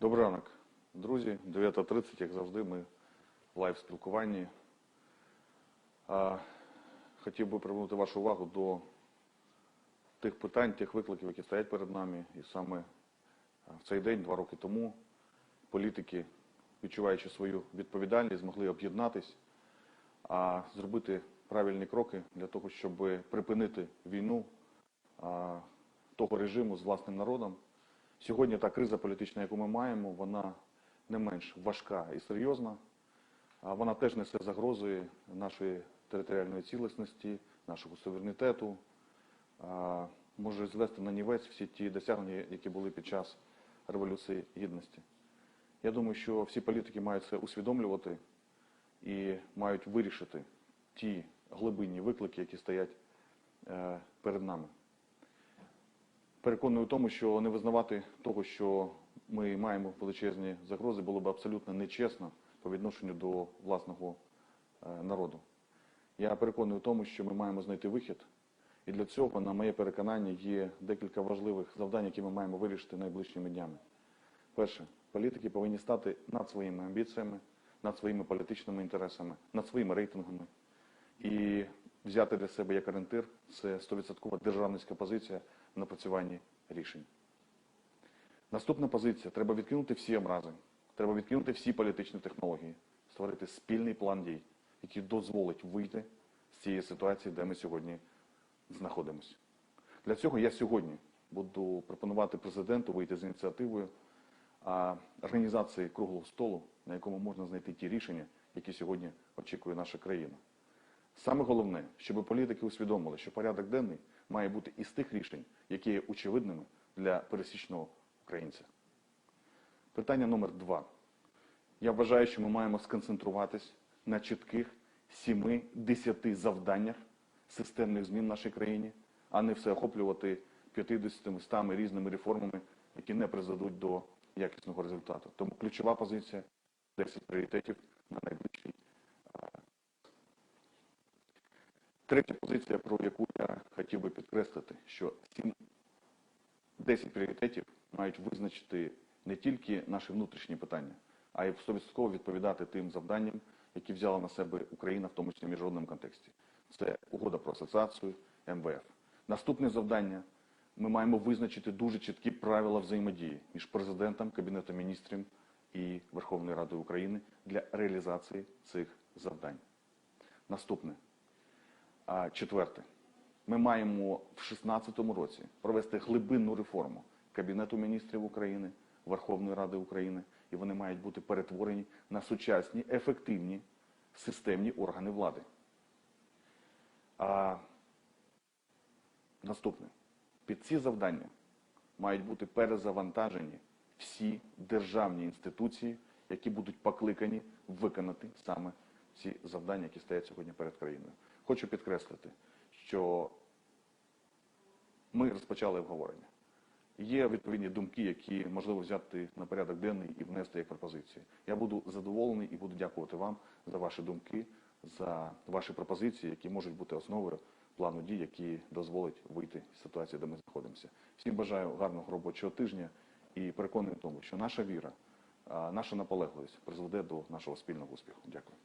Добрий ранок, друзі. 9.30, як завжди, ми в лайв спілкуванні. Хотів би привернути вашу увагу до тих питань, тих викликів, які стоять перед нами. І саме в цей день, два роки тому, політики, відчуваючи свою відповідальність, змогли об'єднатись, а зробити правильні кроки для того, щоб припинити війну того режиму з власним народом. Сьогодні та криза політична, яку ми маємо, вона не менш важка і серйозна. Вона теж несе загрози нашої територіальної цілісності, нашого суверенітету, може звести на нівець всі ті досягнення, які були під час Революції Гідності. Я думаю, що всі політики мають це усвідомлювати і мають вирішити ті глибинні виклики, які стоять е, перед нами. Переконую в тому, що не визнавати того, що ми маємо величезні загрози, було б абсолютно нечесно по відношенню до власного е, народу. Я переконую в тому, що ми маємо знайти вихід, і для цього, на моє переконання, є декілька важливих завдань, які ми маємо вирішити найближчими днями. Перше, політики повинні стати над своїми амбіціями, над своїми політичними інтересами, над своїми рейтингами і взяти для себе як орієнтир це 100% державницька позиція в напрацюванні рішень. Наступна позиція треба відкинути всі образи, треба відкинути всі політичні технології, створити спільний план дій, який дозволить вийти з цієї ситуації, де ми сьогодні знаходимося. Для цього я сьогодні буду пропонувати президенту вийти з ініціативою організації круглого столу, на якому можна знайти ті рішення, які сьогодні очікує наша країна. Саме головне, щоб політики усвідомили, що порядок денний має бути із тих рішень, які є очевидними для пересічного українця. Питання номер два. Я вважаю, що ми маємо сконцентруватись на чітких 7-10 завданнях системних змін в нашій країні, а не все охоплювати 50-100 різними реформами, які не призведуть до якісного результату. Тому ключова позиція 10 пріоритетів на найближчий Третя позиція, про яку я хотів би підкреслити, що ці 10 пріоритетів мають визначити не тільки наші внутрішні питання, а й 100% відповідати тим завданням, які взяла на себе Україна, в тому числі в міжнародному контексті. Це угода про асоціацію МВФ. Наступне завдання ми маємо визначити дуже чіткі правила взаємодії між президентом, Кабінетом міністрів і Верховною Радою України для реалізації цих завдань. Наступне. Четверте, ми маємо в 2016 році провести глибинну реформу Кабінету міністрів України, Верховної Ради України, і вони мають бути перетворені на сучасні, ефективні системні органи влади. А наступне. Під ці завдання мають бути перезавантажені всі державні інституції, які будуть покликані виконати саме ці завдання, які стоять сьогодні перед країною. Хочу підкреслити, що ми розпочали обговорення. Є відповідні думки, які можливо взяти на порядок денний і внести як пропозиції. Я буду задоволений і буду дякувати вам за ваші думки, за ваші пропозиції, які можуть бути основою плану дій, які дозволить вийти з ситуації, де ми знаходимося. Всім бажаю гарного робочого тижня і переконаний в тому, що наша віра, наша наполегливість призведе до нашого спільного успіху. Дякую.